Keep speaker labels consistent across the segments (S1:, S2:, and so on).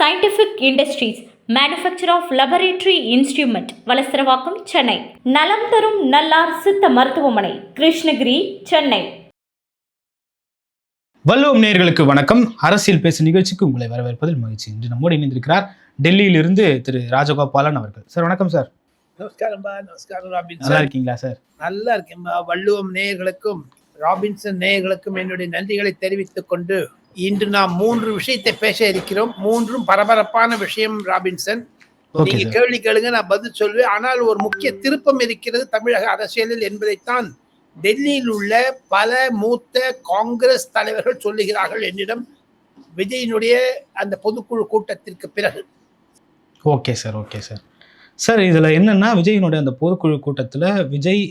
S1: Scientific industries manufacture of laboratory instrument Valasaravakkam Chennai. நலம் தரும் நல்லார் சித்த மருத்துவமனை கிருஷ்ணகிரி சென்னை.
S2: வல்லுவம் நேயர்களுக்கு வணக்கம். அரசியல் பேசு நிகழ்ச்சிக்கு உங்களை வரவேற்பதில் மகிழ்ச்சி. இன்று நம்மோடு இணைந்திருக்கிறார் டெல்லியிலிருந்து திரு ராஜகோபாலன் அவர்கள். சார் வணக்கம் சார்.
S3: நமஸ்காரம்பா நமஸ்காரம்
S2: நல்லா
S3: ராபின்சன்
S2: இருக்கீங்களா சார்?
S3: நல்லா இருக்கேன்பா வள்ளுவம் நேயர்களுக்கும் ராபின்சன் நேயர்களுக்கும் என்னுடைய நன்றிகளை தெரிவித்துக் கொண்டு இன்று நாம் மூன்று விஷயத்தை பேச இருக்கிறோம். மூன்றும் பரபரப்பான விஷயம் ராபின்சன். நீங்க கேள்வி கேளுங்க நான் பதில் சொல்வேன். ஆனால் ஒரு முக்கிய திருப்பம் இருக்கிறது தமிழக அரசியலில் என்பதைத்தான் டெல்லியில் உள்ள பல மூத்த காங்கிரஸ் தலைவர்கள் சொல்லுகிறார்கள் என்னிடம். விஜயினுடைய அந்த பொதுக்குழு கூட்டத்திற்கு பிறகு.
S2: Okay sir okay sir sir இதில் என்னன்னா விஜயினுடைய அந்த பொதுக்குழு கூட்டத்தில் விஜய்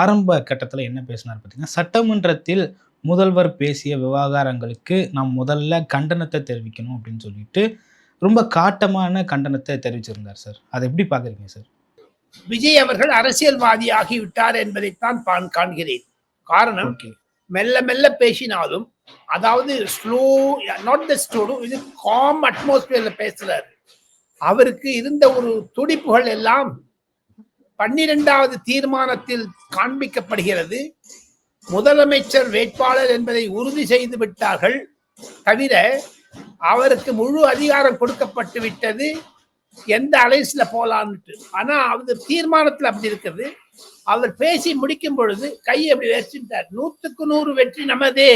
S2: ஆரம்ப கட்டத்தில் என்ன பேசினார் பார்த்தீங்கன்னா சட்டமன்றத்தில் முதல்வர் பேசிய விவகாரங்களுக்கு நாம் முதல்ல கண்டனத்தை தெரிவிக்கணும் அப்படின்னு சொல்லிட்டு ரொம்ப காட்டமான கண்டனத்தை தெரிவிச்சிருந்தார் சார். அதை எப்படி பார்க்குறீங்க சார்?
S3: விஜய் அவர்கள் அரசியல்வாதி ஆகிவிட்டார் என்பதைத்தான் நான் காண்கிறேன். காரணம் மெல்ல மெல்ல பேசினாலும் அதாவது ஸ்லோ நாட் த ஸ்லோ இது காம் அட்மாஸ்பியர்ல பேசுறாரு. அவருக்கு இருந்த ஒரு துடிப்புகள் எல்லாம் பன்னிரெண்டாவது தீர்மானத்தில் காண்பிக்கப்படுகிறது. முதலமைச்சர் வேட்பாளர் என்பதை உறுதி செய்து விட்டார்கள். தவிர அவருக்கு முழு அதிகாரம் கொடுக்கப்பட்டு விட்டது எந்த அலைன்ஸ்ல போலான்ட்டு ஆனா அவர் தீர்மானத்துல அப்படி இருக்குது. அவர் பேசி முடிக்கும் பொழுது கையை அப்படி வச்சுட்டார் நூத்துக்கு நூறு வெற்றி நமதே.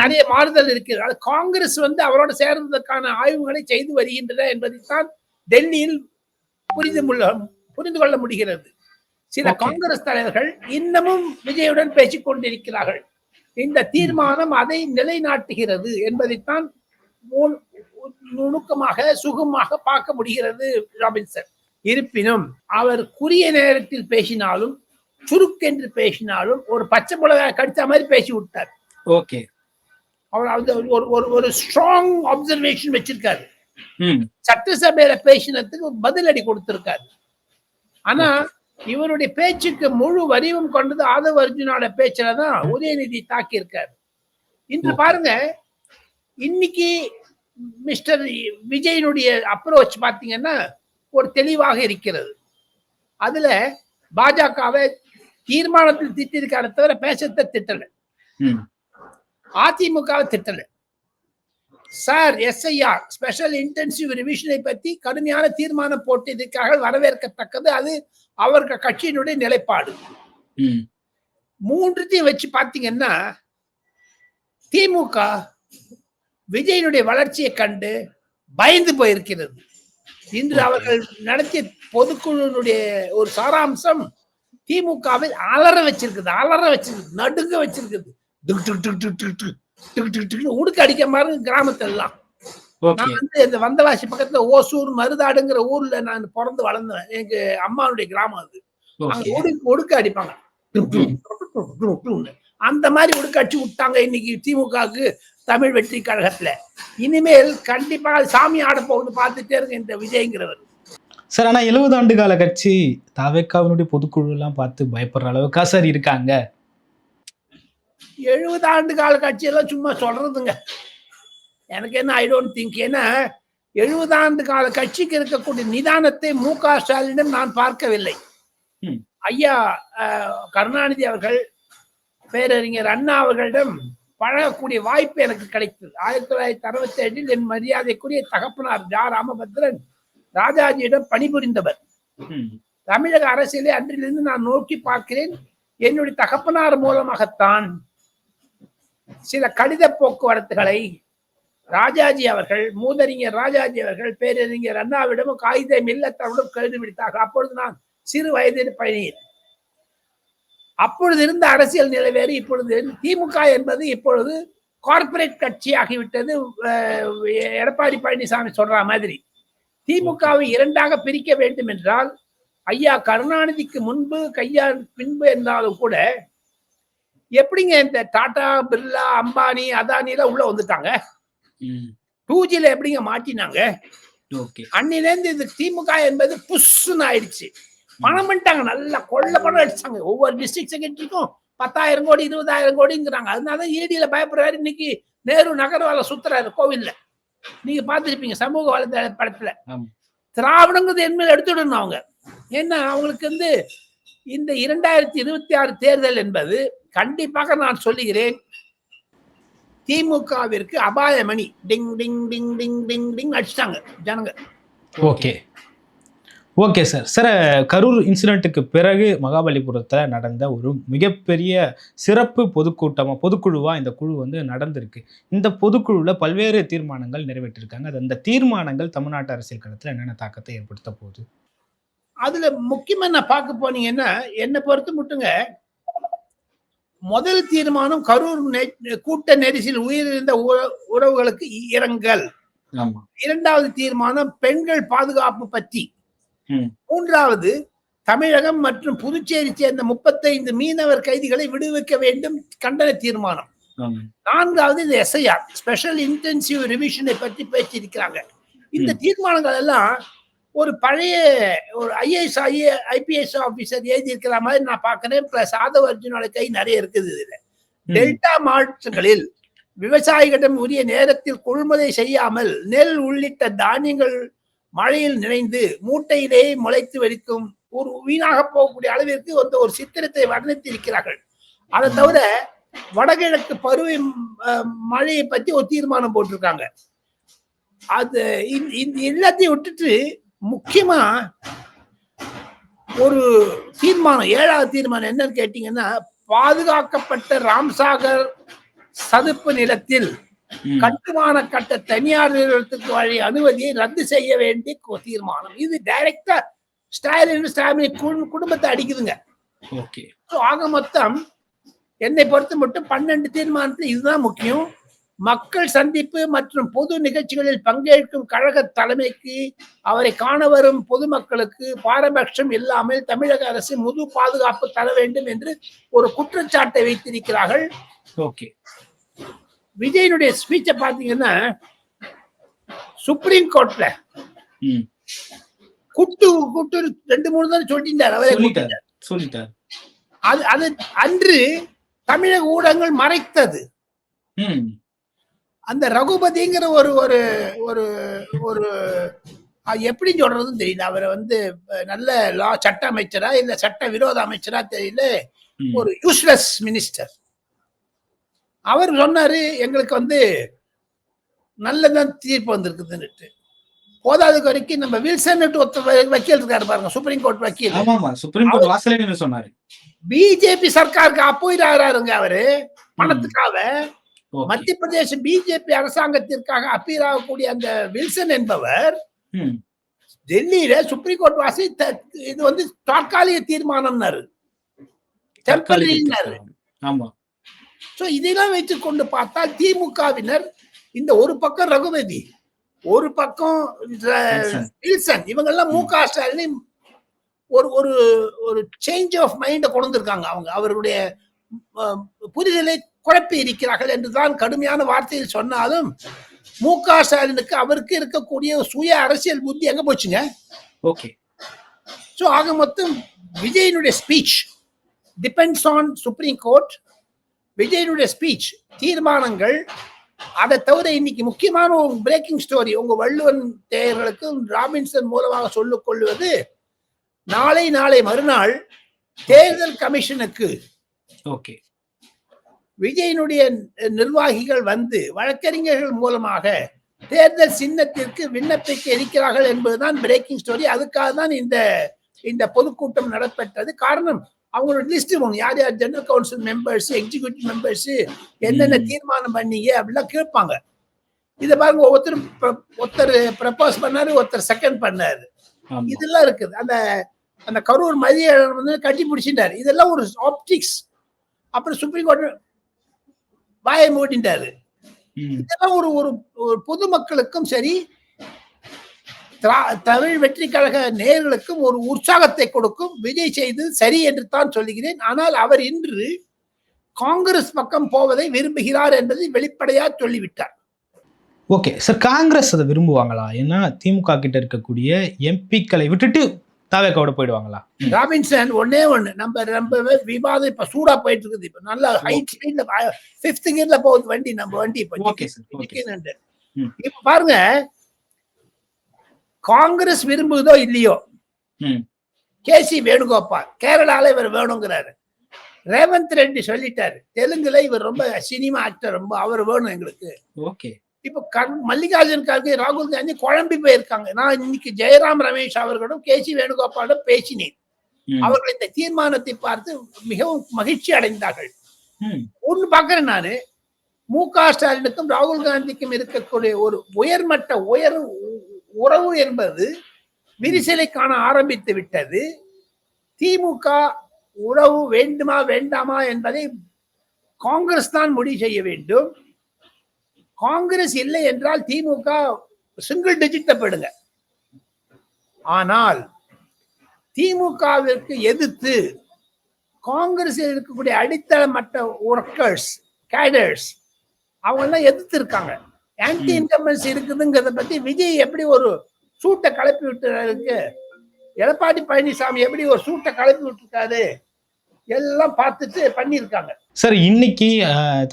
S3: நிறைய மாறுதல் இருக்கிறது காங்கிரஸ் வந்து அவரோட சேர்வதற்கான ஆய்வுகளை செய்து வருகின்றன என்பதைத்தான் டெல்லியில் புரிந்து புரிந்து கொள்ள முடிகிறது. சில. காங்கிரஸ் தலைவர்கள் இன்னமும் விஜயுடன் பேசிக் கொண்டிருக்கிறார்கள். இந்த தீர்மானம் அதை நிலைநாட்டுகிறது என்பதைத்தான் நுணுக்கமாக சுகமாக பார்க்க முடிகிறது ராபின்சன். இருப்பினும் அவர் குறுகிய நேரத்தில் பேசினாலும் சுருக்கென்று பேசினாலும் ஒரு பச்சை மிளகாய் கடித்த மாதிரி பேசி விட்டார்
S2: ஓகே
S3: அவர் ஒரு ஒரு ஒரு ஸ்ட்ராங் அப்சர்வேஷன் வச்சிருக்காரு. சட்டசபையில பேசினதுக்கு பதிலடி கொடுத்திருக்காரு. ஆனா இவருடைய பேச்சுக்கு முழு வடிவம் கொண்டது ஆதவ அர்ஜுனோட பேச்சுல தான் உதயநிதி தாக்கி இருக்காரு இன்று. பாருங்க இன்னைக்கு மிஸ்டர் விஜயனுடைய அப்ரோச் பாத்தீங்கன்னா ஒரு தெளிவாக இருக்கிறது. அதுல பாஜகவை தீர்மானத்தில் திட்டிருக்காரு தவிர பேசத்தை திட்டல. அதிமுகவை திட்டல. சார் எஸ்ஐஆர் ஸ்பெஷல் இன்டென்சிவ் ரிவிஷனை பத்தி கடுமையான தீர்மானம் போட்டதற்காக வரவேற்கத்தக்கது. அது அவர்கள் கட்சியினுடைய நிலைப்பாடு. மூன்றுத்தையும் வச்சு பார்த்தீங்கன்னா திமுக விஜயனுடைய வளர்ச்சியை கண்டு பயந்து போயிருக்கிறது. இன்று அவர்கள் நடத்திய பொதுக்குழுனுடைய ஒரு சாராம்சம் திமுகவை அலற வச்சிருக்குது அலற வச்சிருக்கு நடுங்க வச்சிருக்குது. உடுக்கு அடிக்க மாதிரி
S2: கிராமத்தெல்லாம்.
S3: நான் வந்து இந்த வந்தவாசி பக்கத்துல ஓசூர் மருதாடுங்கிற ஊர்ல நான் பிறந்து வளர்ந்தேன் எங்க அம்மாவுடைய கிராமம் அது. ஒடுக்க அடிப்பாங்க. அந்த மாதிரி உடுக்க அடிச்சு விட்டாங்க இன்னைக்கு திமுகவுக்கு தமிழ் வெற்றி கழகத்துல. இனிமேல் கண்டிப்பா சாமி ஆட போகுது பார்த்துட்டே இருங்க இந்த விஜய்ங்கிறவர்.
S2: சார் ஆனா எழுபது ஆண்டு கால கட்சி தாவேக்காவினுடைய பொதுக்குழு எல்லாம் பார்த்து பயப்படுற அளவுக்கா சார் இருக்காங்க?
S3: எழுபது ஆண்டு கால கட்சியெல்லாம் சும்மா சொல்றதுங்க. எனக்கு என்ன ஐ டோன்ட் திங்க் ஏன்னா எழுபது ஆண்டு கால கட்சிக்கு இருக்கக்கூடிய நிதானத்தை மு க ஸ்டாலினிடம் நான் பார்க்கவில்லை. ஐயா கருணாநிதி அவர்கள் பேரறிஞர் அண்ணா அவர்களிடம் பழகக்கூடிய வாய்ப்பு எனக்கு கிடைத்தது. ஆயிரத்தி தொள்ளாயிரத்தி அறுபத்தி ஏழில் என் மரியாதைக்குரிய தகப்பனார் ஜா. ராமபத்ரன் ராஜாஜியிடம் பணிபுரிந்தவர். தமிழக அரசியலை அன்றிலிருந்து நான் நோக்கி பார்க்கிறேன். என்னுடைய தகப்பனார் மூலமாகத்தான் சில கடித போக்குவரத்துகளை ராஜாஜி அவர்கள் மூதறிஞர் ராஜாஜி அவர்கள் பேரறிஞர் அண்ணாவிடமும் காகிதம் இல்லத்தருடன் கருதி விடுத்தார்கள் அப்பொழுது நான் சிறு வயதில் பயணியில் அப்பொழுது இருந்த அரசியல் நிலைவேறு இப்பொழுது திமுக என்பது இப்பொழுது கார்பரேட் கட்சியாகிவிட்டது. ஆகிவிட்டது எடப்பாடி பழனிசாமி சொல்ற மாதிரி. திமுகவை இரண்டாக பிரிக்க வேண்டும் என்றால் ஐயா கருணாநிதிக்கு முன்பு கையா பின்பு என்றாலும் கூட எப்படிங்க இந்த டாடா பிர்லா அம்பானி அதானி எல்லாம் உள்ள வந்துட்டாங்க? டூ ஜில எப்படிங்க மாட்டினாங்க?
S2: ஓகே.
S3: அன்னிலேருந்து இது திமுக என்பது புஷ்ஷுன்னு ஆயிடுச்சு. பணம் பண்ணிட்டாங்க நல்லா கொள்ள பணம் அடிச்சாங்க. ஒவ்வொரு டிஸ்ட்ரிக்ட் செக்ரட்டரிக்கும் பத்தாயிரம் கோடி இருபதாயிரம் கோடிங்கிறாங்க. அதனால ஈடியில பயப்படுறாரு. இன்னைக்கு நேரு நகர்வால சுத்துறாரு கோவில்ல. நீங்க பார்த்திருப்பீங்க சமூக வலைதள படத்துல. திராவிடங்கிறது என்மேல் எடுத்துடணும் அவங்க. ஏன்னா அவங்களுக்கு வந்து இந்த இரண்டாயிரத்தி இருபத்தி ஆறு தேர்தல் என்பது கண்டிப்பாக நான் சொல்லுகிறேன். திமுகவிற்கு அபாயமணி. டிங் டிங் டிங் டிங் டிங் டிங் அடிச்சிட்டாங்க ஜனங்க
S2: okay. Okay sir. Sir Karur இன்சிடெண்ட்டுக்கு பிறகு மகாபலிபுரத்தில் நடந்த ஒரு மிகப்பெரிய சிறப்பு பொதுக்கூட்டமாக பொதுக்குழுவாக இந்த குழு வந்து நடந்திருக்கு. இந்த பொதுக்குழுவில் பல்வேறு தீர்மானங்கள் நிறைவேற்றிருக்காங்க. அது அந்த தீர்மானங்கள் தமிழ்நாட்டு அரசியல் களத்தில் என்னென்ன தாக்கத்தை ஏற்படுத்த போகுது?
S3: அதுல முக்கியமா நான் பார்க்க போனீங்கன்னா என்னை பொறுத்து மட்டுங்க முதல் தீர்மானம் கரூர் கூட்ட நெரிசல் உயிரிழந்த உற- உறவுகளுக்கு இரங்கல். இரண்டாவது தீர்மானம் பெண்கள் பாதுகாப்பு பற்றி. மூன்றாவது தமிழகம் மற்றும் புதுச்சேரி சேர்ந்த முப்பத்தைந்து மீனவர் கைதிகளை விடுவிக்க வேண்டும் கண்டன தீர்மானம். நான்காவது இந்த எஸ்ஐஆர் ஸ்பெஷல் இன்டென்சிவ் ரிவிஷனை பற்றி பேசியிருக்கிறாங்க. இந்த தீர்மானங்கள் எல்லாம் ஒரு பழைய ஒரு ஐஏஎஸ் ஐஏ ஐபிஎஸ் ஆபீசர் எழுதி இருக்கிற மாதிரி நான் பார்க்கிறேன். பிளஸ் ஆதவ அர்ஜுனோட கை நிறைய இருக்குது இதுல. டெல்டா மாவட்டங்களில் விவசாயிகளிடம் உரிய நேரத்தில் கொள்முதல் செய்யாமல் நெல் உள்ளிட்ட தானியங்கள் மழையில் நினைந்து மூட்டையிலேயே முளைத்து வெடிக்கும் ஒரு வீணாக போகக்கூடிய அளவிற்கு வந்து ஒரு சித்திரத்தை வர்ணித்து இருக்கிறார்கள் அதை தவிர வடகிழக்கு பருவ மழையை பத்தி ஒரு தீர்மானம் போட்டிருக்காங்க. அது எல்லாத்தையும் விட்டுட்டு முக்கியமா ஒரு தீர்மானம் ஏழாவது தீர்மானம் என்னன்னு கேட்டீங்கன்னா பாதுகாக்கப்பட்ட ராம்சாகர் சதுப்பு நிலத்தில். கட்டுமான கட்ட தனியார் நிறுவனத்துக்கு வழி அனுமதியை ரத்து செய்ய வேண்டிய தீர்மானம். இது டைரக்டா ஸ்டாலின் ஸ்டாலின் குடும்ப- குடும்பத்தை அடிக்குதுங்க.
S2: ஓகே.
S3: ஆக மொத்தம் என்னை பொறுத்த மட்டும் பன்னெண்டு தீர்மானத்தில் இதுதான் முக்கியம். மக்கள் சந்திப்பு மற்றும் பொது நிகழ்ச்சிகளில் பங்கேற்கும் கழக தலைமைக்கு அவரை காண வரும் பொதுமக்களுக்கு பாரபட்சம் இல்லாமல் தமிழக அரசு முழு பாதுகாப்பு தர வேண்டும் என்று ஒரு குற்றச்சாட்டை வைத்திருக்கிறார்கள்.
S2: ஓகே.
S3: விஜயனுடைய ஸ்பீச்சை பார்த்தீங்கன்னா சுப்ரீம் கோர்ட்ல குட்டு குட்டு ரெண்டு மூணு தான் சொல்லிட்டார். அவரே
S2: சொல்லிட்டார்
S3: அது அது அன்று தமிழக ஊடகங்கள் மறைத்தது. அந்த ரகுபதிங்கிற ஒரு ஒரு ஒரு ஒரு எப்படி சொல்றதுன்னு தெரியல. அவரை வந்து நல்ல லா சட்ட அமைச்சரா இல்ல சட்ட விரோத அமைச்சரா தெரியல. ஒரு யூஸ்லெஸ் மினிஸ்டர் அவர் சொன்னாரு எங்களுக்கு வந்து நல்லதான் தீர்ப்பு வந்திருக்குதுன்னுட்டு. போதாதுக்கு வரைக்கும் நம்ம வில்சன் ஒருத்தர் வ- வக்கீல் இருக்காரு பாருங்க சுப்ரீம் கோர்ட் வக்கீல்.
S2: சுப்ரீம் கோர்ட் வாசலே சொன்னாரு.
S3: பிஜேபி சர்க்காருக்கு அப்போயிட் ஆகிறாருங்க அவரு பணத்துக்காக. மத்திய பிரதேச பிஜேபி அரசாங்கத்திற்காக அப்பீல் ஆகக்கூடிய அந்த வில்சன் என்பவர். டெல்லியில சுப்ரீம் கோர்ட் வாசி இது வந்து தற்காலிக தீர்மானம்னாரு.
S2: ஆமா
S3: சோ இதெல்லாம் வைத்துக் கொண்டு பார்த்தால் திமுகவினர் இந்த ஒரு பக்கம் ரகுபதி ஒரு பக்கம்
S2: வில்சன்.
S3: இவங்கெல்லாம் மு க ஸ்டாலின் ஒரு ஒரு ஒரு சேஞ்ச் ஆஃப் மைண்ட கொண்டு வந்திருக்காங்க அவங்க அவருடைய புரிதலை குழப்பி இருக்கிறார்கள் என்றுதான் கடுமையான வார்த்தையில் சொன்னாலும் மு க ஸ்டாலினுக்கு அவருக்கு இருக்கக்கூடிய சுய அரசியல் புத்தி எங்க போச்சுங்க?
S2: ஓகே.
S3: ஸோ ஆக மொத்தம் விஜயனுடைய speech depends on supreme court விஜயனுடைய ஸ்பீச் தீர்மானங்கள் அதை தவிர இன்னைக்கு முக்கியமான ஒரு பிரேக்கிங் ஸ்டோரி உங்க வள்ளுவன் தேயர்களுக்கும் ராபின்சன் மூலமாக சொல்லிக் கொள்வது நாளை நாளை மறுநாள் தேர்தல் கமிஷனுக்கு
S2: ஓகே.
S3: விஜயனுடைய நிர்வாகிகள் வந்து வழக்கறிஞர்கள் மூலமாக தேர்தல் சின்னத்திற்கு விண்ணப்பிக்க இருக்கிறார்கள் என்பதுதான் பிரேக்கிங் ஸ்டோரி அதுக்காக தான் இந்த இந்த பொதுக்கூட்டம் நடப்பட்டது. காரணம் அவங்களோட லிஸ்ட் போகணும் யார் யார் general council members executive members என்னென்ன. தீர்மானம் பண்ணீங்க அப்படிலாம் கேட்பாங்க. இதை பாருங்க ஒவ்வொருத்தரும் pro- ஒருத்தர் ப்ரப்போஸ் பண்ணாரு ஒருத்தர் செகண்ட் பண்ணாரு. இதெல்லாம் இருக்குது. அந்த அந்த கரூர் மதிய வந்து கட்டி பிடிச்சிட்டாரு. இதெல்லாம் ஒரு ஆப்டிக்ஸ் அப்புறம் சுப்ரீம் கோர்ட் வாயை மூடிட்டாரு.
S2: ம்.
S3: இதெல்லாம் ஒரு ஒரு பொதுமக்களுக்கும் சரி தமிழ் வெற்றி கழக நேயர்களுக்கும் ஒரு உற்சாகத்தை கொடுக்கும். விஜய் செய்து சரி என்று தான் சொல்லுகிறேன். ஆனால் அவர் இன்று காங்கிரஸ் பக்கம் போவதை விரும்புகிறார் என்பதை வெளிப்படையா சொல்லிவிட்டார்.
S2: ஓகே சார் காங்கிரஸ் அதை விரும்புவாங்களா? ஏன்னா திமுக கிட்ட இருக்கக்கூடிய எம்பிக்களை விட்டுட்டு தாவேக்காவோட போயிடுவாங்களா?
S3: ராபின்சன் ஒன்னே ஒண்ணு. நம்ம ரொம்ப விவாதம் இப்ப சூடா போயிட்டு இருக்குது இப்ப நல்ல ஹை ஸ்பீட்ல பிப்த் கியர்ல போகுது வண்டி நம்ம வண்டி இப்ப. இப்ப பாருங்க காங்கிரஸ் விரும்புதோ இல்லையோ
S2: ம்.
S3: கே சி வேணுகோபால் கேரளால இவர் வேணுங்கிறாரு. ரேவந்த் ரெட்டி சொல்லிட்டாரு. தெலுங்குல இவர் ரொம்ப சினிமா ஆக்டர் ரொம்ப அவர் வேணும் எங்களுக்கு.
S2: ஓகே
S3: இப்ப கர் மல்லிகார்ஜுன் கார்கே ராகுல் காந்தி குழம்பி போயிருக்காங்க. நான் இன்னைக்கு ஜெயராம் ரமேஷ் அவர்களிடம் கே சி வேணுகோபாலிடம் பேசினேன். அவர்கள் இந்த தீர்மானத்தை பார்த்து மிகவும் மகிழ்ச்சி அடைந்தார்கள். ஒண்ணு பாக்குறேன் நானு. மு க ஸ்டாலினுக்கும் ராகுல் காந்திக்கும் இருக்கக்கூடிய ஒரு உயர்மட்ட உயர் உறவு என்பது விரிசலை காண ஆரம்பித்து விட்டது. திமுக உறவு வேண்டுமா வேண்டாமா என்பதை காங்கிரஸ் தான் முடிவு செய்ய வேண்டும். காங்கிரஸ் இல்லை என்றால் திமுக சிங்கிள் டிஜிட் போயிடுங்க. ஆனால் திமுகவிற்கு எதிர்த்து காங்கிரஸில் இருக்கக்கூடிய அடித்தள மட்ட ஒர்க்கர்ஸ் கேடர்ஸ் அவங்க எல்லாம் எதிர்த்து இருக்காங்க. ஆன்டி இன்கம்பன்சி இருக்குதுங்கிறத பத்தி விஜய் எப்படி ஒரு சூட்டை கலப்பி விட்டுறாருக்கு எடப்பாடி பழனிசாமி எப்படி ஒரு சூட்டை கலப்பி விட்டுருக்காரு எல்லாம் பார்த்துட்டு பண்ணியிருக்காங்க.
S2: சார் இன்னைக்கு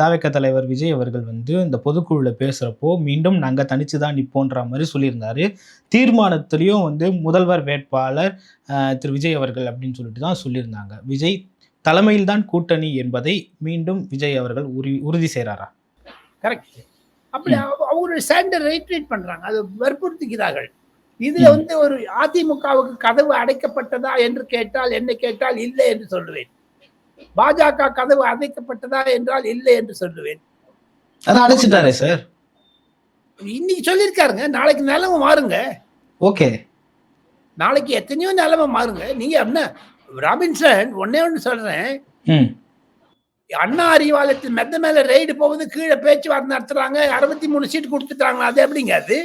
S2: தாவேக்க தலைவர் விஜய் அவர்கள் வந்து இந்த பொதுக்குழுல பேசுறப்போ மீண்டும் நாங்க தனிச்சு தான் நிப்போன்ற மாதிரி சொல்லியிருந்தாரு. தீர்மானத்திலையும் வந்து முதல்வர் வேட்பாளர் திரு விஜய் அவர்கள் அப்படின்னு சொல்லிட்டு தான் சொல்லியிருந்தாங்க. விஜய் தலைமையில் தான் கூட்டணி என்பதை மீண்டும் விஜய் அவர்கள் உறுதி உறுதி செய்றாரா?
S3: கரெக்ட் அப்படி அவ- அவங்களுடைய ஸ்டாண்டர்ட் ரைட்ரேட் பண்றாங்க. அது வற்புறுத்துகிறார்கள். இதுல. வந்து ஒரு அதிமுகவுக்கு கதவு அடைக்கப்பட்டதா என்று கேட்டால் என்ன கேட்டால் இல்லை என்று சொல்லுவேன். பாஜக கதவு அடைக்கப்பட்டதா என்றால் இல்லை என்று சொல்லுவேன்.
S2: அடைச்சிட்டாரே சார்
S3: இன்னைக்கு சொல்லியிருக்காருங்க. நாளைக்கு நிலைமை மாறுங்க.
S2: ஓகே.
S3: நாளைக்கு எத்தனையோ நிலைமை மாறுங்க. நீங்க என்ன ராபின்சன் ஒன்னே ஒன்று சொல்றேன். அண்ணா அறிவாலயத்தில் மெத்த மேல ரெய்டு போகுது கீழே பேச்சுவார்த்தை நடத்துறாங்க அறுபத்தி மூணு சீட் கொடுத்துட்டாங்க அது எப்படிங்க அது?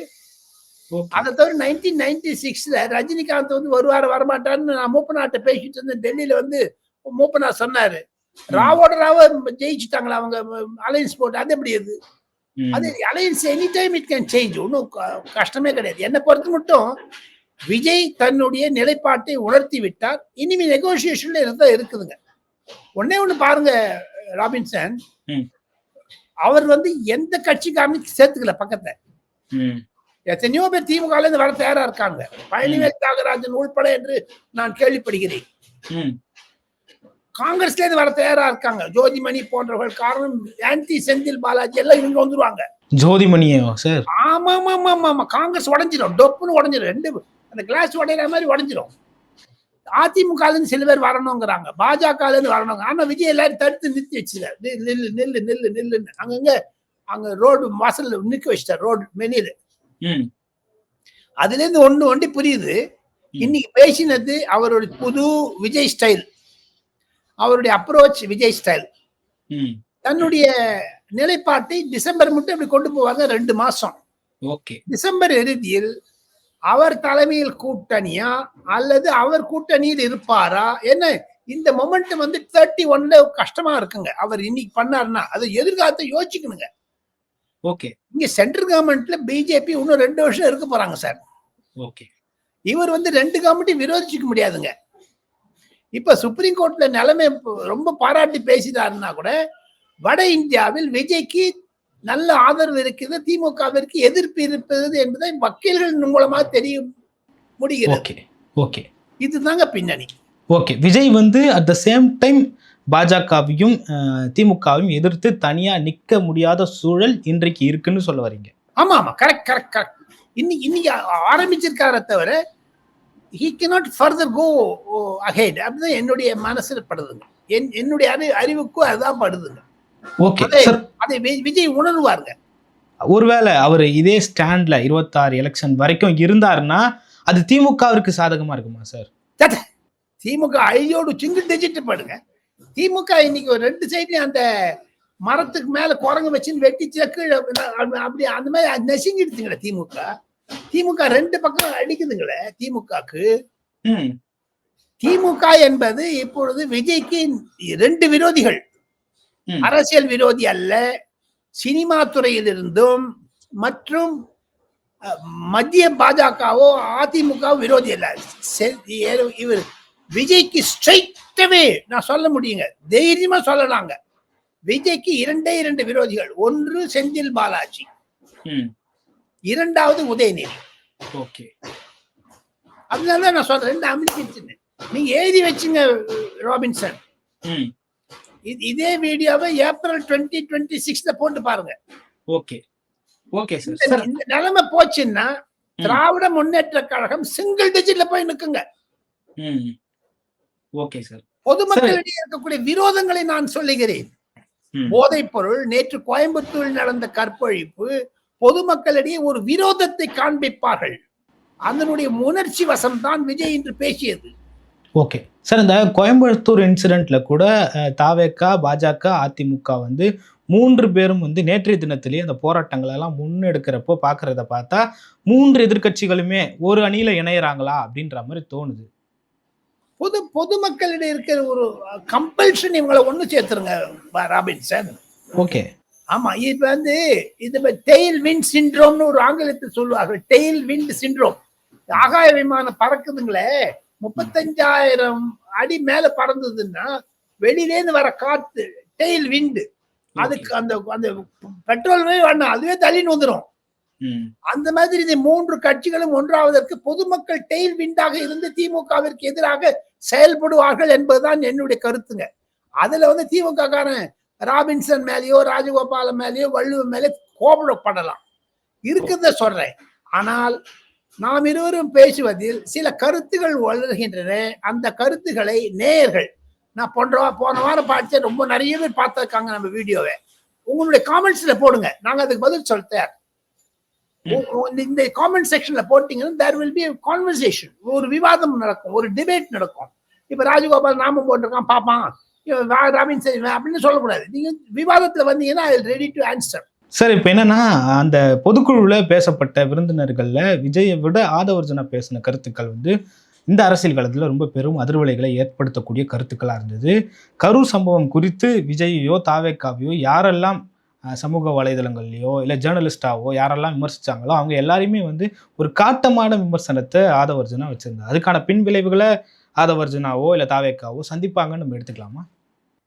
S3: அதை தவிர நைன்டீன் நைன்டி சிக்ஸ்ல ரஜினிகாந்த் வந்து வருவார் வரமாட்டாருன்னு நான் மூப்பனாட்ட பேசிட்டு இருந்தேன். டெல்லியில வந்து மூப்பனா சொன்னாரு. ராவோட ராவ ஜெயிச்சுட்டாங்களா அவங்க அலையன்ஸ் போட்டு அது எப்படி அது. அது alliance any time it can change ஒன்றும் கஷ்டமே கிடையாது. என்னை பொறுத்த மட்டும் விஜய் தன்னுடைய நிலைப்பாட்டை உணர்த்தி விட்டார். இனிமே நெகோசியேஷன்ல இருந்தா இருக்குதுங்க. ஒண்ணே ஒண்ணு பாருங்க ராபின்சன். அவர் வந்து எந்த கட்சிக்காரனும் சேர்த்துக்கல பக்கத்துல.
S2: ம்.
S3: எத்தனையோ பேர் திமுக இருந்து வர தயாரா இருக்காங்க. பழனிவேல் தியாகராஜன் உள்பட என்று நான் கேள்விப்படுகிறேன். காங்கிரஸ்ல இருந்து வர தயாரா இருக்காங்க. ஜோதிமணி போன்றவர்கள் காரணம் ஆன்டி செந்தில் பாலாஜி எல்லாம் இவங்க வந்துருவாங்க.
S2: ஜோதிமணியோ சார்?
S3: ஆமா ஆமா ஆமா ஆமா காங்கிரஸ் உடஞ்சிரும். டொப்புன்னு உடஞ்சிரும். ரெண்டு அந்த கிளாஸ் உடையிற மாதிரி உடஞ்சிரும். அதிமுக இருந்து சில பேர் வரணுங்கிறாங்க. பாஜக இருந்து வரணுங்க. ஆனா விஜய் எல்லாரும் தடுத்து நிறுத்தி வச்சிருக்காரு. நி- நில்லு நில்லு நில்லு நில்லுன்னு. அங்கங்க அங்க ரோடு வாசல்ல நிக்க வச்சிட்டார். ரோடு மெனியில
S2: ம்.
S3: அதுல இருந்து ஒண்ணு ஒண்டி புரியுது. இன்னைக்கு பேசினது அவருடைய புது விஜய் ஸ்டைல் அவருடைய அப்ரோச் விஜய் ஸ்டைல்
S2: ம்.
S3: தன்னுடைய நிலைப்பாட்டை டிசம்பர் மட்டும் இப்படி கொண்டு போவாங்க ரெண்டு மாசம்.
S2: ஓகே.
S3: டிசம்பர் இறுதியில் அவர் தலைமையில் கூட்டணியா அல்லது அவர் கூட்டணியில் இருப்பாரா? என்ன? இந்த மொமெண்ட் வந்து தேர்ட்டி ஒன்ல கஷ்டமா இருக்குங்க. அவர் இன்னைக்கு பண்ணாருன்னா அது எதிர்காலத்தை யோசிக்கணுங்க
S2: ஓகே.
S3: இங்க சென்ட்ரல் கவர்மெண்ட்ல பிஜேபி இன்னும் ரெண்டு வருஷம் இருக்க போறாங்க சார்.
S2: ஓகே.
S3: இவர் வந்து ரெண்டு கமிட்டி விரோதிச்சுக்க முடியாதுங்க. இப்ப சுப்ரீம் கோர்ட்ல நிலைமை ரொம்ப பாராட்டி பேசினாருன்னா கூட வட இந்தியாவில் விஜய்க்கு நல்ல ஆதரவு இருக்குது திமுகவிற்கு எதிர்ப்பு இருப்பது என்பதை வக்கீல்கள் மூலமா தெரிய முடிகிறது.
S2: Okay okay.
S3: இதுதாங்க பின்னணி.
S2: ஓகே விஜய் வந்து அட் த சேம் டைம் பாஜகவையும் திமுகவையும் எதிர்த்து தனியா நிக்க முடியாத சூழல் இன்றைக்கு இருக்குன்னு சொல்ல வரீங்க.
S3: ஆமா ஆமா. கரெக்ட் கரெக்ட் கரெக்ட் இன்னைக்கு இன்னைக்கு ஆரம்பிச்சிருக்காரே தவிர he cannot further go ahead அப்படிதான் என்னுடைய மனசுல படுதுங்க. என் என்னுடைய அறி அறிவுக்கும் அதுதான் படுதுங்க. அதே- விஜய் உணர்வாருங்க.
S2: ஒருவேளை அவர் இதே ஸ்டாண்ட்ல இருபத்தாறு எலெக்ஷன் வரைக்கும் இருந்தாருன்னா அது திமுகவிற்கு சாதகமா இருக்குமா சார்
S3: திமுக ஐயோடு சிங்கிள் டிஜிட் படுங்க. திமுக இன்னைக்கு ஒரு ரெண்டு சைட்லயும் அந்த மரத்துக்கு மேல குரங்கு வச்சுன்னு வெட்டிச்சு கீழே அப்ப- அப்படி அந்த மாதிரி நெசுங்கிடுச்சுங்களே திமுக. திமுக ரெண்டு பக்கம் அடிக்குதுங்களே திமுகக்கு. திமுக என்பது இப்பொழுது விஜய்க்கு ரெண்டு விரோதிகள். அரசியல் விரோதி அல்ல சினிமா துறையிலிருந்தும் மற்றும் மத்திய பாஜகவோ அதிமுக விரோதி அல்ல. இவர் விஜய்க்கு ஸ்ட்ரைட்டவே நான் சொல்ல முடியுங்க. தைரியமா சொல்லலாங்க. விஜய்க்கு இரண்டே இரண்டு விரோதிகள். ஒன்று செந்தில் பாலாஜி. இரண்டாவது உதயநிதி.
S2: ஓகே.
S3: அதனால நான் சொல்றேன் ரெண்டு அமெரிக்கன் நீங்க எழுதி வச்சுங்க ராபின்சன். இது வீடியோவை ஏப்ரல் டுவெண்ட்டி டுவெண்ட்டி சிக்ஸ்ல போட்டு பாருங்க.
S2: ஓகே. Okay sir.
S3: இந்த- நிலைமை போச்சுன்னா திராவிட முன்னேற்ற கழகம் சிங்கிள் டிஜிட்ல போய் நிக்குங்க.
S2: Okay sir.
S3: பொதுமக்களிடையே இருக்கக்கூடிய விரோதங்களை நான் சொல்லுகிறேன். போதைப் பொருள் நேற்று கோயம்புத்தூரில் நடந்த கற்பழிப்பு பொதுமக்களிடையே ஒரு விரோதத்தை காண்பிப்பார்கள். அதனுடைய உணர்ச்சி வசம்தான் விஜய் என்று பேசியது.
S2: ஓகே. சார் இந்த கோயம்புத்தூர் இன்சிடென்ட்ல கூட தாவேக்கா பாஜக அதிமுக வந்து மூன்று பேரும் வந்து நேற்றைய தினத்திலேயே அந்த போராட்டங்கள் எல்லாம் முன்னெடுக்கிறப்போ பார்க்கறத பார்த்தா மூன்று எதிர்க்கட்சிகளுமே ஒரு அணியில இணையறாங்களா அப்படின்ற மாதிரி தோணுது.
S3: பொது பொதுமக்களிடையே இருக்கிற ஒரு கம்பல்ஷன் இவங்களை ஒண்ணு சேர்த்துருங்க பா- ராபின்சன்
S2: ஓகே.
S3: ஆமா இப்ப வந்து இது டெயில் விண்ட் சிண்ட்ரோம்னு ஒரு ஆங்கிலத்தில் சொல்லுவார்கள் டெயில் விண்ட் சிண்ட்ரோம் ஆகாய விமானம் பறக்குதுங்களே. முப்பத்தஞ்சாயிரம் அடி மேல பறந்ததுன்னா வெளியிலேருந்து வர காத்து டெயில் விண்டு அதுக்கு அந்த அந்த பெட்ரோலுமே வேண்டாம் அதுவே தள்ளின்னு வந்துடும் அந்த மாதிரி இந்த மூன்று கட்சிகளும் ஒன்றாவதற்கு பொதுமக்கள் டெயில் விண்டாக இருந்து திமுகவிற்கு எதிராக செயல்படுவார்கள் என்பதுதான் என்னுடைய கருத்துங்க. அதுல வந்து திமுக காரன் ராபின்சன் மேலேயோ ராஜகோபாலன் மேலேயோ வள்ளுவன் மேலே கோபப்படலாம். இருக்கிறத சொல்றேன். ஆனால் நாம் இருவரும் பேசுவதில் சில கருத்துகள் வளர்கின்றன. அந்த கருத்துக்களை நேயர்கள் நான் போன்ற போன வாரம் பார்த்தேன் ரொம்ப நிறைய பேர் பார்த்திருக்காங்க நம்ம வீடியோவை. உங்களுடைய காமெண்ட்ஸ்ல போடுங்க. நாங்க அதுக்கு பதில் உ- இந்த காமெண்ட் செக்ஷன்ல போட்டீங்கன்னா தேர் வில் பி கான்வர்சேஷன் ஒரு விவாதம் நடக்கும் ஒரு டிபேட் நடக்கும். இப்ப ராஜகோபால் நாமம் போட்டிருக்கான் பாப்பான் ராபின் சரி அப்படின்னு சொல்லக்கூடாது. நீங்க விவாதத்துல வந்தீங்கன்னா ரெடி டு ஆன்சர்
S2: சார் இப்போ என்னன்னா அந்த பொதுக்குழுவில் பேசப்பட்ட விருந்தினர்களில் விஜயை விட ஆதவர்ஜனா பேசின கருத்துக்கள் வந்து இந்த அரசியல் காலத்தில் ரொம்ப பெரும் அதிர்வலைகளை ஏற்படுத்தக்கூடிய கருத்துக்களாக இருந்தது. கரூர் சம்பவம் குறித்து விஜயையோ தாவேக்காவையோ யாரெல்லாம் சமூக வலைதளங்கள்லையோ இல்லை ஜேர்னலிஸ்டாவோ யாரெல்லாம் விமர்சித்தாங்களோ அவங்க எல்லாரையுமே வந்து ஒரு காட்டமான விமர்சனத்தை ஆதவர்ஜனா வச்சிருந்தாங்க அதுக்கான பின் விளைவுகளை ஆதவர்ஜனாவோ இல்லை தாவேக்காவோ சந்திப்பாங்கன்னு நம்ம எடுத்துக்கலாமா?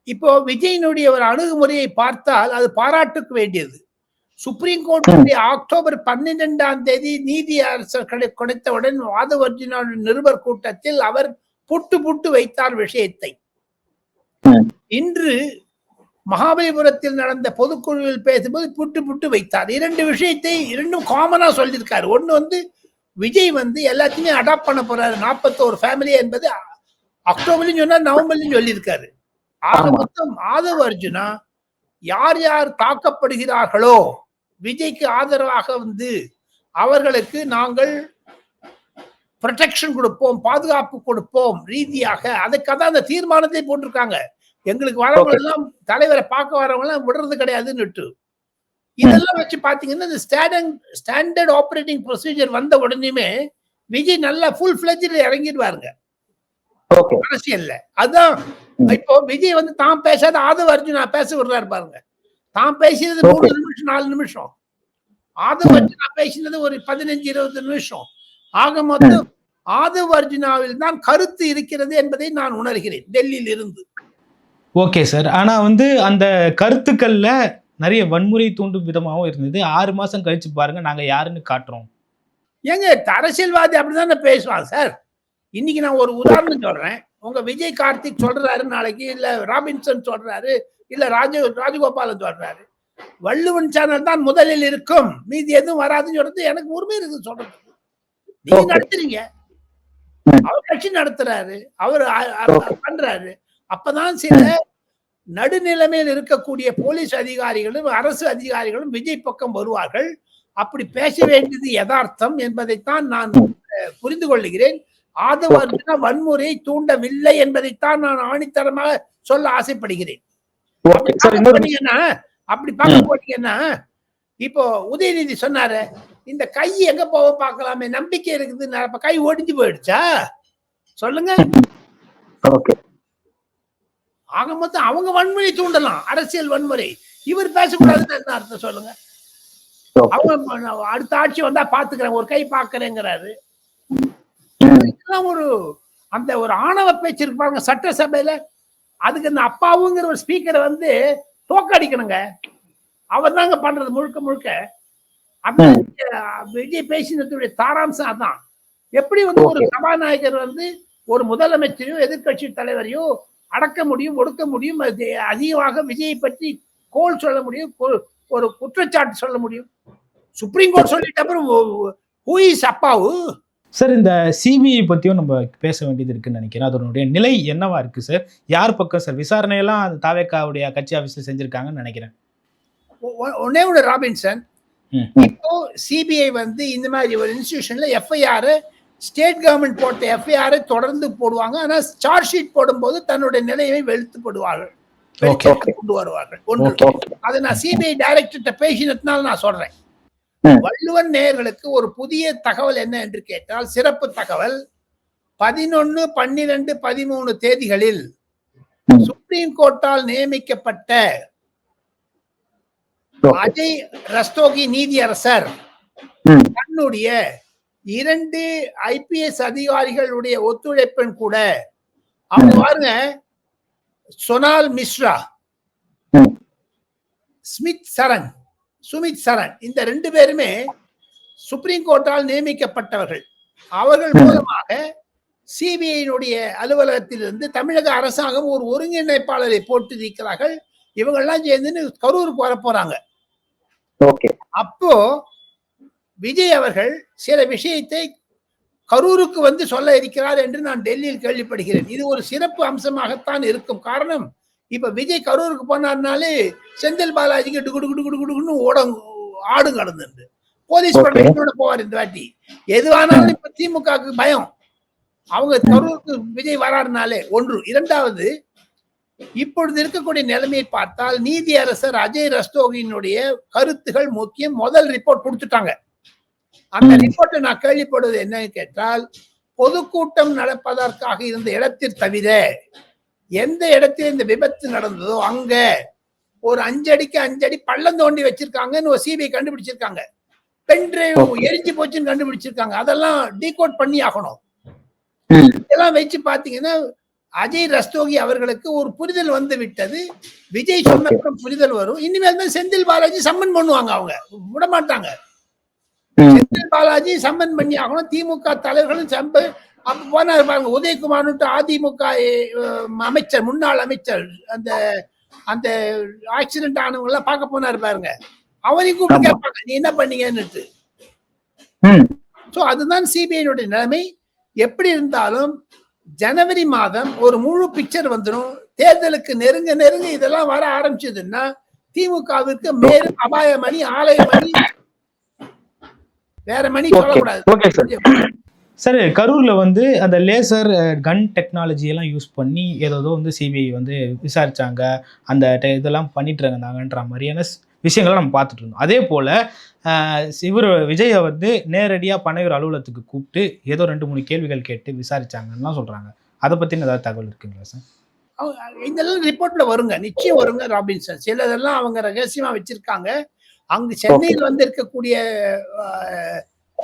S3: இப்போ விஜயனுடைய ஒரு அணுகுமுறையை பார்த்தால் அது பாராட்டுக்கு வேண்டியது. சுப்ரீம் கோர்ட்டுடைய அக்டோபர் பன்னிரெண்டாம் தேதி நீதி அரசர் கிடை- கிடைத்தவுடன் வாதவர்ஜின நிருபர் கூட்டத்தில் அவர் புட்டு புட்டு வைத்தார் விஷயத்தை. இன்று மகாபலிபுரத்தில் நடந்த பொதுக்குழுவில் பேசும்போது புட்டு புட்டு வைத்தார். இரண்டு விஷயத்தை இரண்டும் காமனா சொல்லியிருக்காரு. ஒண்ணு வந்து விஜய் வந்து எல்லாத்தையுமே அடாப்ட் பண்ண போறாரு. நாற்பத்தோரு ஃபேமிலி என்பது அக்டோபர்லயும் சொன்னார் நவம்பர்லயும் சொல்லியிருக்காரு. ஆக. மொத்தம் ஆதவ அர்ஜுனா யார் யார் தாக்கப்படுகிறார்களோ விஜய்க்கு ஆதரவாக வந்து அவர்களுக்கு நாங்கள் ப்ரொடெக்ஷன் கொடுப்போம் பாதுகாப்பு கொடுப்போம் ரீதியாக. அதுக்காக தான் அந்த தீர்மானத்தை போட்டிருக்காங்க. எங்களுக்கு வரவங்க எல்லாம் தலைவரை பார்க்க வரவங்க எல்லாம் விடுறது கிடையாதுன்னுட்டு. இதெல்லாம் வச்சு பாத்தீங்கன்னா இந்த ஸ்டாண்டர்ட் ஸ்டாண்டர்ட் ஆபரேட்டிங் ப்ரொசீஜர் வந்த உடனேயுமே விஜய் நல்லா ஃபுல் ஃபிளஜில் இறங்கிடுவாருங்க. அரசியல்ல அதான். இப்போ விஜய் வந்து தான் பேசாத ஆதவ அர்ஜுனா பேச விடுறாரு பாருங்க. தான் பேசினது மூணு நிமிஷம் நாலு நிமிஷம். ஆதவ அர்ஜுனா பேசினது ஒரு பதினஞ்சு இருபது நிமிஷம். ஆக மொத்தம் ஆதவ அர்ஜுனாவில் தான் கருத்து இருக்கிறது என்பதை நான் உணர்கிறேன் டெல்லியில் இருந்து
S2: ஓகே சார் ஆனால் வந்து அந்த கருத்துக்கள்ல நிறைய வன்முறை தூண்டும் விதமாகவும் இருந்தது. ஆறு மாசம் கழிச்சு பாருங்க நாங்க யாருன்னு காட்டுறோம்.
S3: ஏங்க அரசியல்வாதி அப்படிதானே பேசுவான் சார் இன்னைக்கு நான் ஒரு உதாரணம் சொல்றேன். உங்க விஜய் கார்த்திக் சொல்றாரு நாளைக்கு இல்ல ராபின்சன் சொல்றாரு இல்ல ராஜ ராஜகோபாலன் சொல்றாரு. வள்ளுவன் சேனல் தான் முதலில் இருக்கும். மீதி எதுவும் வராதுன்னு சொல்றது எனக்கு உரிமை இருக்கு சொல்றது நீங்க. நடத்துறீங்க. அவர் கட்சி நடத்துறாரு. அவர் பண்றாரு. அப்பதான் சில நடுநிலைமையில் இருக்கக்கூடிய போலீஸ் அதிகாரிகளும் அரசு அதிகாரிகளும் விஜய் பக்கம் வருவார்கள். அப்படி பேச வேண்டியது யதார்த்தம் என்பதைத்தான் நான் அஹ், புரிந்து கொள்ளுகிறேன் ஆதவர்ஜுனா வன்முறையை தூண்டவில்லை என்பதைத்தான் நான் ஆணித்தரமாக சொல்ல ஆசைப்படுகிறேன். அப்படி பார்க்க போனீங்கன்னா இப்போ உதயநிதி சொன்னாரு இந்த கை எங்க போக பார்க்கலாமே நம்பிக்கை இருக்குது அப்ப கை ஒடிஞ்சு போயிடுச்சா? சொல்லுங்க.
S4: ஓகே.
S3: ஆக மொத்தம் அவங்க வன்முறை தூண்டலாம் அரசியல் வன்முறை. இவர் பேசக்கூடாதுன்னு என்ன அர்த்தம் சொல்லுங்க? அவங்க அடுத்த ஆட்சி வந்தா பாத்துக்கிறேன் ஒரு கை பாக்குறேங்கிறாரு. இதெல்லாம் ஒரு அந்த ஒரு ஆணவ பேச்சு இருக்கு பாருங்க சட்டசபையில. அதுக்கு இந்த அப்பாவுங்கிற ஒரு ஸ்பீக்கரை வந்து தோக்கடிக்கணுங்க அவர் தாங்க பண்றது முழுக்க முழுக்க. அஹ், விஜய் பேசினதுடைய சாராம்சம் அதான். எப்படி வந்து ஒரு சபாநாயகர் வந்து ஒரு முதலமைச்சரையோ எதிர்க்கட்சி தலைவரையோ அடக்க முடியும் ஒடுக்க முடியும் அது அதிகமாக விஜயை பற்றி கோல் சொல்ல முடியும் ஒரு குற்றச்சாட்டு சொல்ல முடியும். சுப்ரீம் கோர்ட் சொல்லிட்ட அப்புறம் ஹூ இஸ் அப்பாவு?
S2: சார் இந்த சிபிஐ பற்றியும் நம்ம பேச வேண்டியது இருக்குன்னு நினைக்கிறேன். அதனுடைய நிலை என்னவா இருக்கு சார்? யார் பக்கம் சார்? விசாரணையெல்லாம் அந்த தாவேக்காவுடைய கட்சி ஆஃபீஸில் செஞ்சுருக்காங்கன்னு நினைக்கிறேன்.
S3: ஒ- ஒ- ஒண்ணே ஒன்று ராபின்சன். இப்போ சிபிஐ வந்து இந்த மாதிரி ஒரு இன்ஸ்டிடியூஷன்ல எஃப்ஐஆர் ஸ்டேட் கவர்மெண்ட் போட்ட எஃப்ஐஆர் தொடர்ந்து போடுவாங்க. ஆனா சார்ஜ் ஷீட் போடும்போது தன்னுடைய நிலையை வெளுத்துப்படுவார்கள் கொண்டு வருவார்கள். ஒன்று. அதை நான் சிபிஐ டைரக்டர்கிட்ட பேசினதுனால நான் சொல்றேன். வள்ளுவன் நேயர்களுக்கு ஒரு புதிய தகவல் என்ன என்று கேட்டால் சிறப்பு தகவல் பதினொன்னு பன்னிரண்டு பதிமூணு தேதிகளில். சுப்ரீம் கோர்ட்டால் நியமிக்கப்பட்ட அஜய் ரஸ்தோகி நீதியரசர் தன்னுடைய இரண்டு ஐபிஎஸ் அதிகாரிகளுடைய ஒத்துழைப்புடன் கூட அவங்க. பாருங்க சொனால் மிஸ்ரா. ஸ்மித் சரண் சுமித் சரண். இந்த ரெண்டு பேருமே சுப்ரீம் கோர்ட்டால் நியமிக்கப்பட்டவர்கள். அவர்கள். மூலமாக சிபிஐனுடைய அலுவலகத்திலிருந்து தமிழக அரசாங்கம் ஒரு ஒருங்கிணைப்பாளரை போட்டிருக்கிறார்கள் இவங்கெல்லாம் சேர்ந்து கரூருக்கு வர போறாங்க. அப்போ விஜய் அவர்கள் சில விஷயத்தை கரூருக்கு வந்து சொல்ல இருக்கிறார் என்று நான் டெல்லியில் கேள்விப்படுகிறேன். இது ஒரு சிறப்பு அம்சமாகத்தான் இருக்கும். காரணம் இப்ப விஜய் கரூருக்கு போனார்னாலே செந்தில் பாலாஜிக்கு டுகு டுகு டுகு டுகுன்னு ஓட ஆடு கடந்து போலீஸ். ப்ரொடெக்ஷனோட போவார் இந்த வாட்டி. எதுவானாலும் இப்ப திமுகவுக்கு பயம். அவங்க கரூருக்கு விஜய் வராருனாலே ஒன்று. இரண்டாவது இப்பொழுது இருக்கக்கூடிய நிலைமையை பார்த்தால் நீதியரசர் அஜய் ரஸ்தோகியினுடைய கருத்துகள் முக்கியம். முதல் ரிப்போர்ட் கொடுத்துட்டாங்க. அந்த. ரிப்போர்ட்டை நான் கேள்விப்படுவது என்னன்னு கேட்டால் பொதுக்கூட்டம் நடப்பதற்காக இருந்த இடத்தில் தவிர எந்த இடத்தில் இந்த விபத்து நடந்ததோ அங்க ஒரு அஞ்சடிக்கு அஞ்சடி பள்ளம் தோண்டி வச்சிருக்காங்கன்னு ஒரு சிபிஐ கண்டுபிடிச்சிருக்காங்க. Pen drive. எரிஞ்சு போச்சுன்னு கண்டுபிடிச்சிருக்காங்க. அதெல்லாம் டீகோட் பண்ணி ஆகணும். இதெல்லாம் வச்சு பாத்தீங்கன்னா அஜய் ரஸ்தோகி அவர்களுக்கு ஒரு புரிதல் வந்து விட்டது. விஜய் சொன்ன புரிதல் வரும். இனிமேல் தான் செந்தில் பாலாஜி சம்மன் பண்ணுவாங்க அவங்க. விட மாட்டாங்க செந்தில் பாலாஜி சம்மன் பண்ணி ஆகணும். திமுக தலைவர்களும் அப்ப போனார் பாருங்க உதயகுமார்னுட்டு அதிமுக அமைச்சர் முன்னாள் அமைச்சர் அந்த அந்த ஆக்சிடென்ட் ஆனவங்க எல்லாம் பார்க்க போனார் பாருங்க. அவரையும் கூப்பிட்டு. கேட்பாங்க நீ என்ன பண்ணீங்கன்னுட்டு. ஸோ அதுதான் சிபிஐனுடைய நிலைமை. எப்படி இருந்தாலும் ஜனவரி மாதம் ஒரு முழு பிக்சர் வந்துடும் தேர்தலுக்கு நெருங்க நெருங்க இதெல்லாம் வர ஆரம்பிச்சதுன்னா திமுகவிற்கு மேலும் அபாய மணி ஆலய மணி வேற மணி சொல்லக்கூடாது.
S4: சார்
S2: சார் கரூர்ல வந்து அந்த லேசர் கன் டெக்னாலஜி எல்லாம் யூஸ் பண்ணி ஏதோ வந்து சிபிஐ வந்து விசாரிச்சாங்க. அந்த டெ- இதெல்லாம் பண்ணிட்டு இருந்தாங்கன்ற மாதிரியான விஷயங்களை நம்ம பார்த்துட்டு இருந்தோம். அதே போல இவர் விஜயை வந்து நேரடியாக பனையூர் அலுவலகத்துக்கு கூப்பிட்டு ஏதோ ரெண்டு மூணு கேள்விகள் கேட்டு விசாரிச்சாங்கன்னுலாம் சொல்றாங்க. அதை பத்தின ஏதாவது தகவல் இருக்குங்களா சார்
S3: அவங்க- இதெல்லாம் ரிப்போர்ட்ல வருங்க. நிச்சயம் வருங்க ராபின்சன் சிலதெல்லாம் அவங்க ரகசியமா வச்சிருக்காங்க. அங்கு சென்னையில் வந்து இருக்கக்கூடிய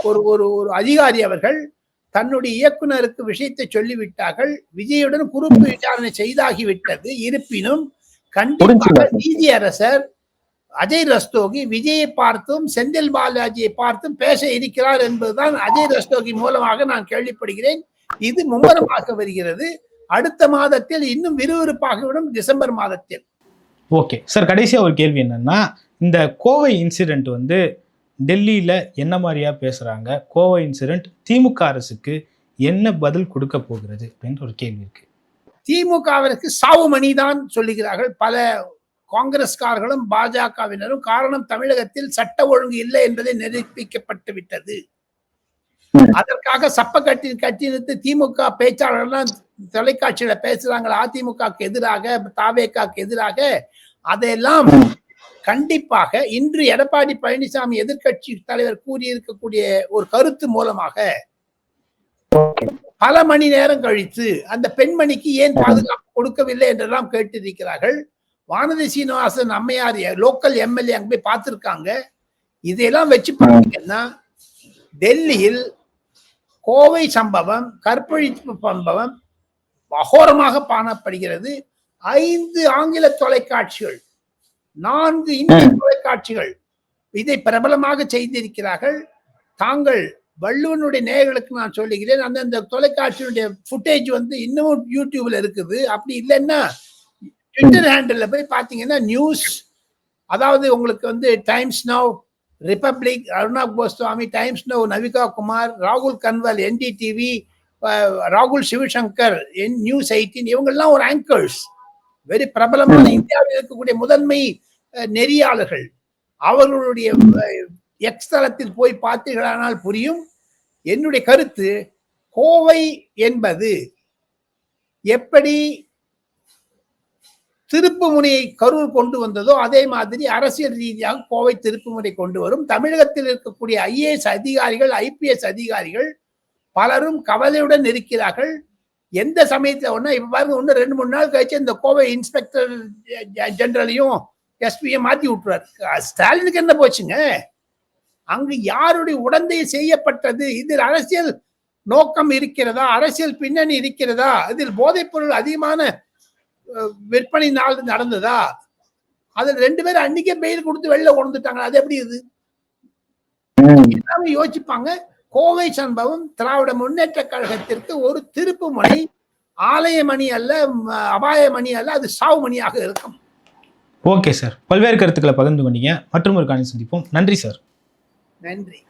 S3: ஒரு ஒரு ஒரு அதிகாரி அவர்கள் தன்னுடைய இயக்குனருக்கு விஷயத்தை சொல்லிவிட்டார்கள். விஜயுடன் குறுக்கு விசாரணை செய்தாகிவிட்டது. இருப்பினும் கண்டிப்பாக. நீதியரசர் அஜய் ரஸ்தோகி விஜயை பார்த்தும் செந்தில் பாலாஜியை பார்த்தும் பேச இருக்கிறார் என்பதுதான் அஜய் ரஸ்தோகி மூலமாக நான் கேள்விப்படுகிறேன். இது மும்முரமாக வருகிறது. அடுத்த மாதத்தில் இன்னும் விறுவிறுப்பாகிவிடும் டிசம்பர் மாதத்தில்.
S2: ஓகே. சார் கடைசியாக ஒரு கேள்வி என்னன்னா இந்த கோவை இன்சிடெண்ட் வந்து டெல்லியில் என்ன மாதிரியா பேசுகிறாங்க கோவை இன்சிடென்ட் திமுக அரசுக்கு என்ன பதில் கொடுக்க போகிறது அப்படின்ற ஒரு கேள்வி இருக்கு.
S3: திமுகவிற்கு சாவு மணிதான் சொல்லுகிறார்கள். பல காங்கிரஸ்காரர்களும் பாஜகவினரும் காரணம் தமிழகத்தில் சட்ட ஒழுங்கு இல்லை என்பதை நிரூபிக்கப்பட்டு விட்டது. அதற்காக சப்ப கட்டி கட்டி நிறுத்து திமுக பேச்சாளர்கள்லாம் தொலைக்காட்சியில பேசுறாங்க அதிமுகக்கு எதிராக தாவேக்காக்கு எதிராக அதையெல்லாம் கண்டிப்பாக இன்று எடப்பாடி பழனிசாமி எதிர்க்கட்சி தலைவர் கூறியிருக்கக்கூடிய ஒரு கருத்து மூலமாக பல மணி நேரம் கழித்து அந்த பெண்மணிக்கு ஏன் பாதுகாப்பு கொடுக்கவில்லை என்றெல்லாம் கேட்டிருக்கிறார்கள். வானதி சீனிவாசன் அம்மையார் லோக்கல் எம்எல்ஏ அங்க போய் பார்த்திருக்காங்க. இதையெல்லாம் வச்சு பார்த்தீங்கன்னா டெல்லியில் கோவை சம்பவம் கற்பழிப்பு சம்பவம் அகோரமாக காணப்படுகிறது. ஐந்து ஆங்கில தொலைக்காட்சிகள் நான்கு இந்திய தொலைக்காட்சிகள் இதை பிரபலமாக செய்திருக்கிறார்கள். தாங்கள் வள்ளுவனுடைய நேயர்களுக்கு நான் சொல்லுகிறேன் அந்தந்த தொலைக்காட்சியினுடைய ஃபுட்டேஜ் வந்து இன்னமும் யூடியூப்ல இருக்குது. அப்படி இல்லைன்னா ட்விட்டர் ஹேண்டில் போய் பார்த்தீங்கன்னா நியூஸ் அதாவது உங்களுக்கு வந்து Times Now Republic Arnab Goswami Times Now Navika Kumar ராகுல் கன்வால் என்டிடிவி ராகுல் சிவசங்கர் என் நியூஸ் எயிட்டீன் இவங்கெல்லாம் ஒரு ஆங்கர்ஸ் வெரி பிரபலமான இந்தியாவில் இருக்கக்கூடிய முதன்மை நெறியாளர்கள். அவர்களுடைய எக்ஸ் தளத்தில் போய் பார்த்தீர்களானால் புரியும். என்னுடைய கருத்து கோவை என்பது எப்படி திருப்புமுனையை கரூர் கொண்டு வந்ததோ அதே மாதிரி அரசியல் ரீதியாக கோவை திருப்புமுனை கொண்டு வரும். தமிழகத்தில் இருக்கக்கூடிய ஐஏஎஸ் அதிகாரிகள் ஐபிஎஸ் அதிகாரிகள் பலரும் கவலையுடன் இருக்கிறார்கள். எந்த சமயத்துல ஒண்ணா இப்ப பாருங்க ஒண்ணு ரெண்டு மூணு நாள் கழிச்சு இந்த கோவை இன்ஸ்பெக்டர் ஜெனரலையும் எஸ்பியும் மாத்தி விட்டுறாரு. ஸ்டாலினுக்கு என்ன போச்சுங்க? அங்கு யாருடைய உடந்தை செய்யப்பட்டது? இதில் அரசியல் நோக்கம் இருக்கிறதா? அரசியல் பின்னணி இருக்கிறதா? இதில் போதைப் பொருள் அதிகமான விற்பனை நாள் நடந்ததா? அதுல ரெண்டு பேரும் அன்னைக்கே பெயில் கொடுத்து வெளில கொண்டுட்டாங்க அது எப்படி இது? எல்லாமே யோசிப்பாங்க. கோவை சம்பவம் திராவிட முன்னேற்ற கழகத்திற்கு ஒரு திருப்பு முனை ஆலயமணி அல்ல ம- அபாயமணி அல்ல அது சாவு மணியாக இருக்கும்.
S2: Okay sir. பல்வேறு கருத்துக்களை பகிர்ந்து கொண்டீங்க. மற்றும் ஒரு காணி சந்திப்போம். நன்றி சார்.
S3: நன்றி.